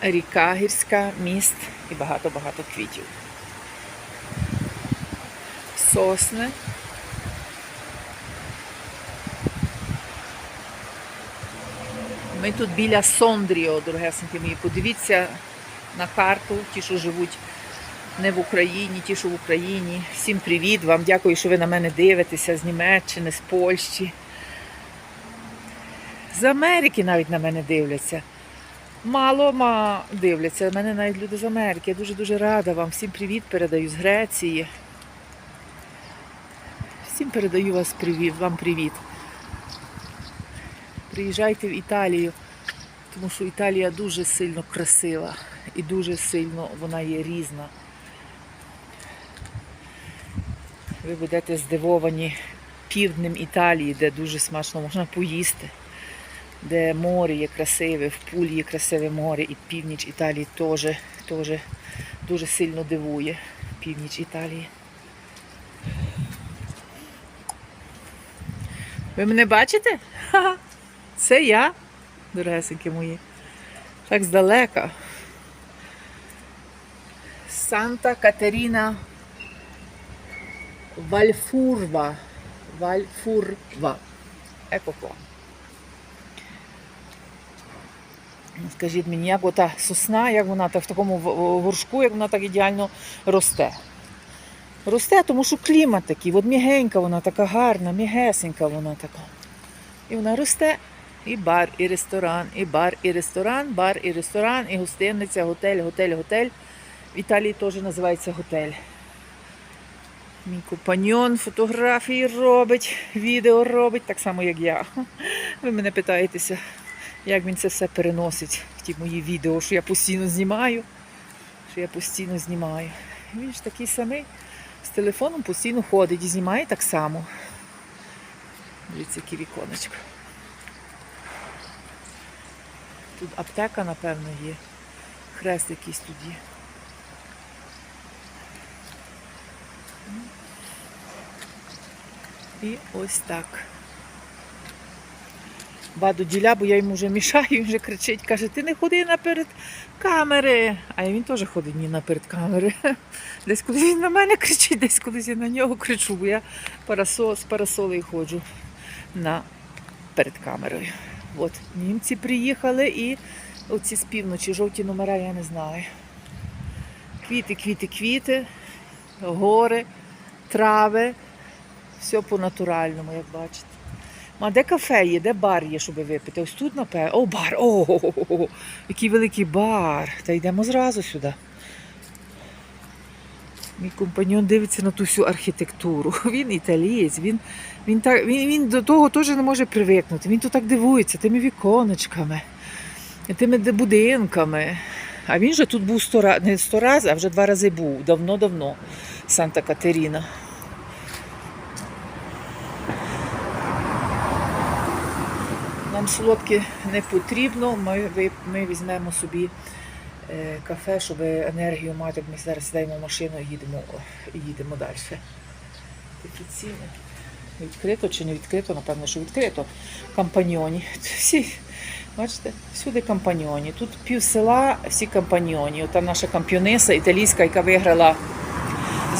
ріка гірська, міст і багато-багато квітів. Сосни. Ми тут біля Сондріо, дорогесенькі мої. Подивіться на карту, ті, що живуть не в Україні, ті, що в Україні. Всім привіт! Вам дякую, що ви на мене дивитеся з Німеччини, з Польщі. З Америки навіть на мене дивляться. Мало ма дивляться. Мене навіть люди з Америки. Я дуже-дуже рада вам. Всім привіт передаю з Греції. Всім передаю вас привіт, вам привіт. Приїжджайте в Італію, тому що Італія дуже сильно красива і дуже сильно вона є різна. Ви будете здивовані півднем Італії, де дуже смачно можна поїсти, де море є красиве, в Пулі є красиве море, і північ Італії теж, теж дуже сильно дивує. Північ Італії. Ви мене бачите? Це я, дорогесенькі мої. Так здалека. Санта Катерина Вальфурва. Вальфурва. Еко qua. Ну, Скажіть мені, як ота сосна, як вона так в такому горшку, як вона так ідеально росте. Росте, тому що клімат такий, от мігенька вона така гарна, мігесенька вона така. І вона росте. І бар, і ресторан, і бар, і ресторан, бар, і ресторан, і гостиниця, готель, готель, готель. В Італії теж називається готель. Мій компаньон фотографії робить, відео робить, так само, як я. Ви мене питаєтеся, як він це все переносить в ті мої відео, що я постійно знімаю. Що я постійно знімаю. Він ж такий самий з телефоном постійно ходить і знімає так само. Дивіться, яке віконечко. Тут аптека, напевно, є. Хрест якийсь тут є. І ось так. Баду діля, бо я йому вже мішаю, він вже кричить, каже, ти не ходи наперед камери. А він теж ходить не наперед камери. Десь колись він на мене кричить, десь колись я на нього кричу, бо я парасол, з парасолею ходжу на, перед камерою. От, німці приїхали і оці з півночі, жовті номера, я не знаю. Квіти, квіти, квіти, гори, трави. Все по-натуральному, як бачите. А де кафе є, де бар є, щоб випити? Ось тут, напевно. О, бар! о-о-о-го, який великий бар. Та йдемо зразу сюди. Мій компаньон дивиться на ту всю архітектуру. Він італієць, він, він, так, він, він до того теж не може привикнути. Він тут так дивується тими віконечками, тими будинками. А він же тут був сто раз, не сто раз, а вже два рази був. Давно-давно. Санта Катерина. Нам солодке не потрібно. Ми, ми візьмемо собі е, кафе, щоб енергію мати. Ми зараз сідаємо в машину і їдемо, їдемо далі. Такі ціни. Відкрито чи не відкрито? Напевно, що відкрито. Кампаньоні. Всі, бачите, всюди кампаньоні. Тут пів села, всі кампаньоні. Ота наша кампіониса італійська, яка виграла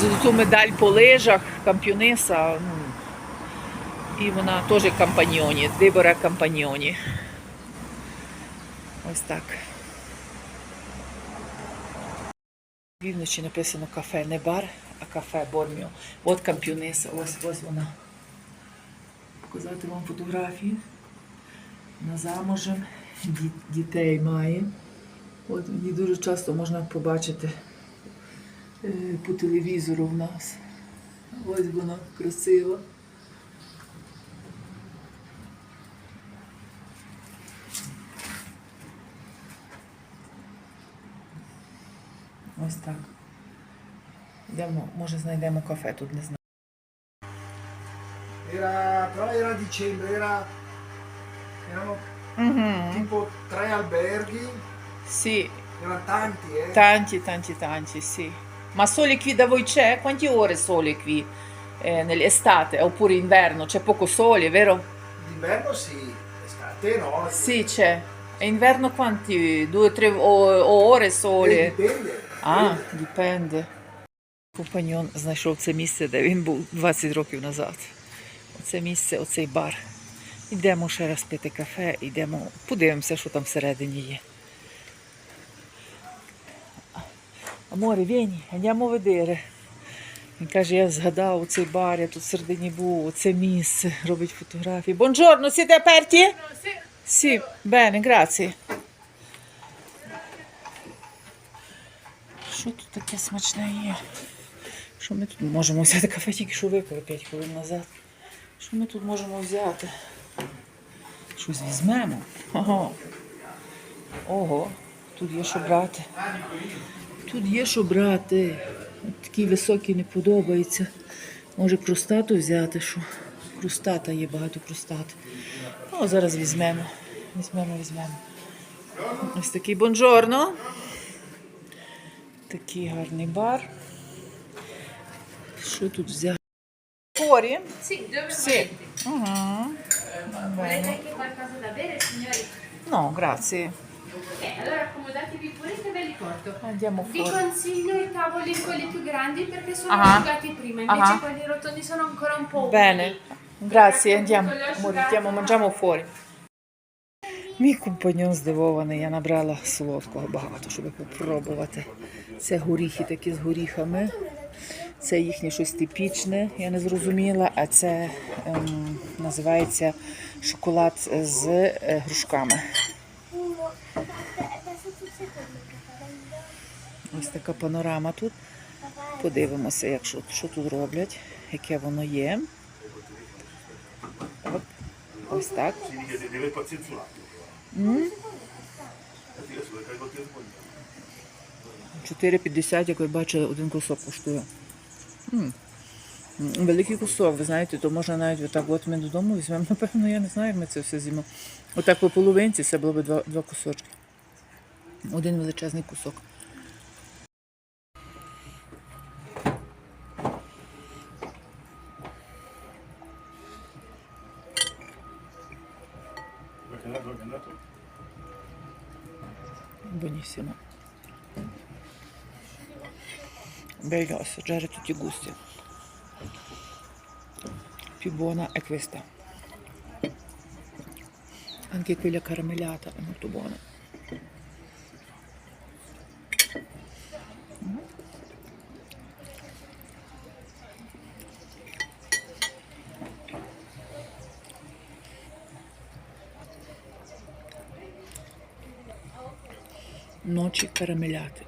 золоту медаль по лижах, кампіониса. І вона теж кампаньоні, Дебора кампаньоні. Ось так. Півночі написано кафе, не бар, а кафе Борміо. От кампіониса, ось ось вона. Показати вам фотографії. На замужем дітей має. От її дуже часто можна побачити е, по телевізору в нас. Ось вона красива. Ось так. Йдемо, може знайдемо кафе тут, не знаю. Era, però era dicembre, era, erano Угу. tipo tre alberghi, Sì, erano tanti, eh. tanti, tanti, tanti, sì. Ma sole qui da voi c'è? Quante ore sole qui? Eh, nell'estate oppure inverno? C'è poco sole, vero? D'inverno sì, estate no. Sì, c'è. E inverno quanti? Due, tre o- ore Eh, sole? dipende. А, dipende. Компаньон знайшов це місце, де він був 20 років назад. Оце місце, оцей бар. Йдемо ще раз пити кафе, йдемо, подивимося, що там всередині є. Аморе, Вені, a vedere. Він каже, я згадав цей бар, я тут всередині був, оце місце, робить фотографії. Buongiorno, siete aperti? Sì, bene, grazie. Що тут таке смачне є? Що ми тут можемо взяти кафе тільки що випили 5 хвилин назад. Що ми тут можемо взяти? Щось візьмемо. Ого. Ого, тут є що брати. Тут є що брати. От Такий високий не подобається. Може крустату взяти, що крустата є, багато крустат. Ну, зараз візьмемо. Візьмемо, візьмемо. Ось такий бонжорно. Такий гарний бар. Що тут взяти? Форі. Sì, dove Sì. volete? Ага. Volete anche qualcosa da bere, signori? No, grazie. Ok, allora accomodatevi pure che ve li porto. Andiamo Vi fuori. consiglio i tavoli quelli più grandi perché sono Ah. asciugati prima, invece Ah. quelli rotondi sono ancora un po' umidi. Bene, grazie, andiamo. Amore, andiamo, mangiamo fuori. Мій компаньон здивований, я набрала солодкого багато, щоб попробувати. Це горіхи такі з горіхами. Це їхнє щось типічне, я не зрозуміла, а це ем, називається шоколад з е, грушками. Ось така панорама тут. Подивимося, як, що, що тут роблять, яке воно є. Оп. Ось так. 4,50, як ви бачили, один кусок коштує. Великий кусок, ви знаєте, то можна навіть отак, от ми додому візьмемо, напевно, я не знаю, ми це все з'їмо. Отак по половинці це було б два, два кусочки. Один величезний кусок. Buonissimo. Bello assaggiare tutti i gusti. Più buona è questa. Anche quella caramellata è molto buona. Noci caramellate.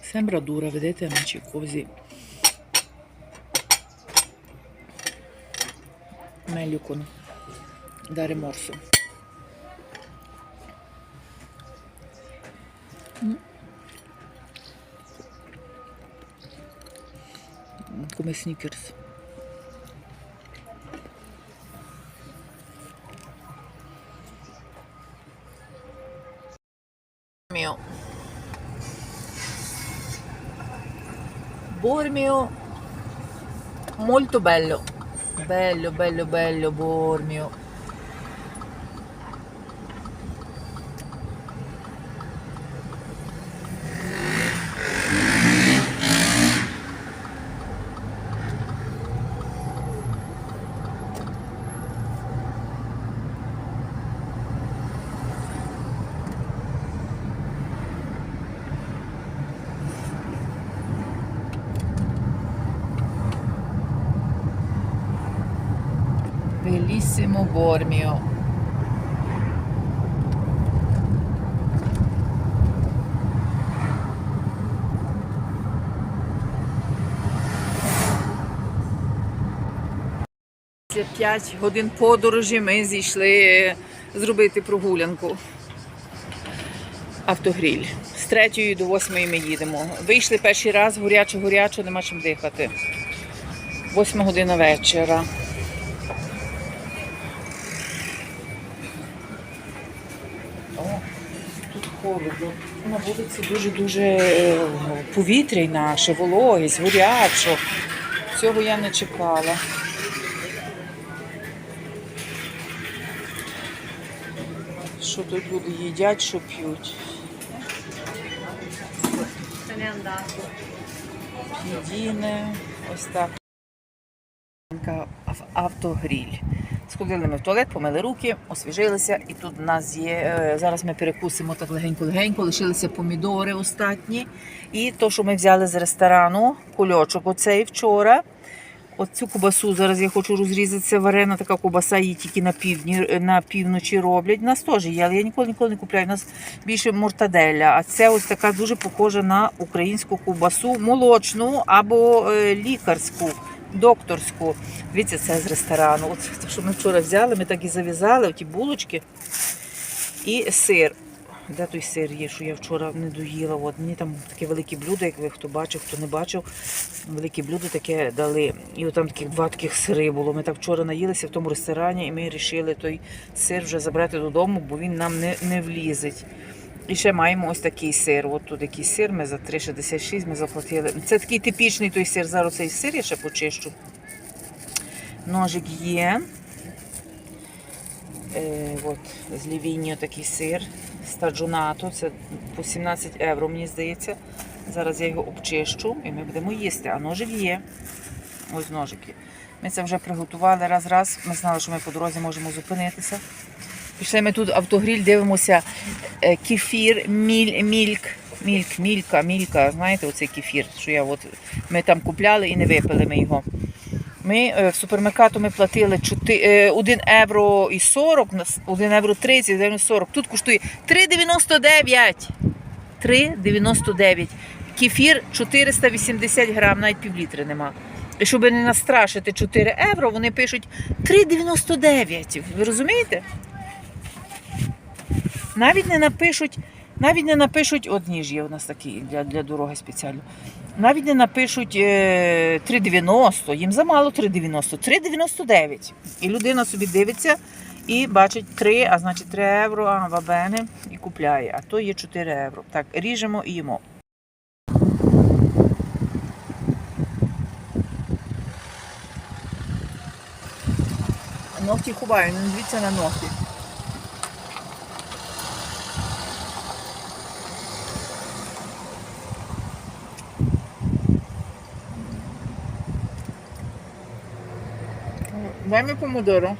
Sembra dura, vedete amici, così. Meglio con dare morso. Mm. Come sneakers. Mio. Bormio. Molto bello. Bello bello bello Bormio bellissimo Bormio Після 5 годин подорожі ми зійшли зробити прогулянку. Автогріль. З 3 до 8 ми їдемо. Вийшли перший раз, горячо-горячо, нема чим дихати. 8 година вечора. О, тут холодно. На вулиці дуже-дуже повітря наше, вологість, горячо. Цього я не чекала. Що тут люди їдять, що п'ють. N'è ось так. Автогріль. Сходили ми в туалет, помили руки, освіжилися, і тут у нас є. е, Зараз ми перекусимо так легенько-легенько, лишилися помідори остатні. І то, що ми взяли з ресторану, кульочок оцей вчора. Оцю кубасу зараз я хочу розрізати. Це варена така кубаса, її тільки на півдні, на півночі роблять. У нас теж є, але я ніколи ніколи не купляю. У нас більше мортаделя. А це ось така дуже похожа на українську кубасу, молочну або е, лікарську, докторську. Дивіться, це з ресторану. От те, що ми вчора взяли, ми так і зав'язали, оті булочки і сир. Де той сир є, що я вчора не доїла? От мені там таке велике блюдо, як ви хто бачив, хто не бачив, велике блюдо таке дали. І от там таких два таких сири було. Ми так вчора наїлися в тому ресторані, і ми вирішили той сир вже забрати додому, бо він нам не, не влізить. І ще маємо ось такий сир. От тут який сир, ми за 3,66 ми заплатили. Це такий типічний той сир. Зараз цей сир я ще почищу. Ножик є. Е, от, з Лівінні такий сир. Стаджунато. Це по 17 євро, мені здається. Зараз я його обчищу і ми будемо їсти. А ножик є. Ось ножики. Ми це вже приготували раз-раз. Ми знали, що ми по дорозі можемо зупинитися. Пішли ми тут автогріль, дивимося е, кефір, міль, мільк, мільк, мілька, мілька. Знаєте, оцей кефір, що я от, ми там купляли і не випили ми його. Ми е, в супермеркату ми платили 4, е, 1 євро і 40, 1 євро 30, 1 євро 40. Тут коштує 3,99. 3,99. Кефір 480 грам, навіть півлітри нема. І щоб не настрашити 4 євро, вони пишуть 3,99. Ви розумієте? Навіть не напишуть, навіть не напишуть, от ніж є у нас такий для, для дороги спеціально. Навіть не напишуть е, 3,90, їм замало 3,90, 3,99. І людина собі дивиться і бачить 3, а значить 3 євро, а вабени і купляє. А то є 4 євро. Так, ріжемо і їмо. Ногті ховаю, не дивіться на ногті. É meu pomodoro.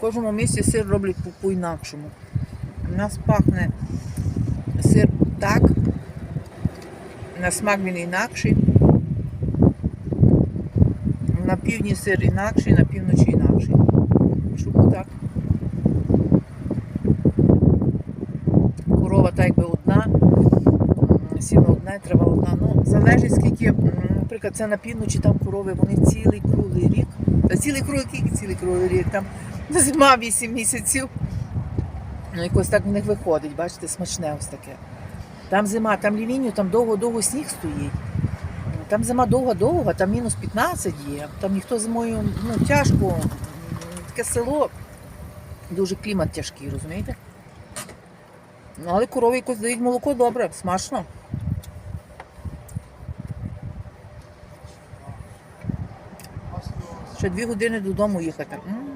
В кожному місці сир роблять по- по-інакшому. У нас пахне сир так, на смак він інакший. На півдні сир інакший, на півночі інакший. Чому так? Корова так якби одна, сіно одне, треба одна. Ну, залежить скільки, наприклад, це на півночі там корови, вони цілий круглий рік. Та цілий круглий рік, цілий круглий рік. Там зима 8 місяців. Ну, якось так в них виходить, бачите, смачне ось таке. Там зима, там лівінню, там довго-довго сніг стоїть. Там зима довга-довга, там мінус 15 є. Там ніхто зимою ну, тяжко. Таке село, дуже клімат тяжкий, розумієте? Ну, але корови якось дають молоко добре, смачно. Ще дві години додому їхати. М.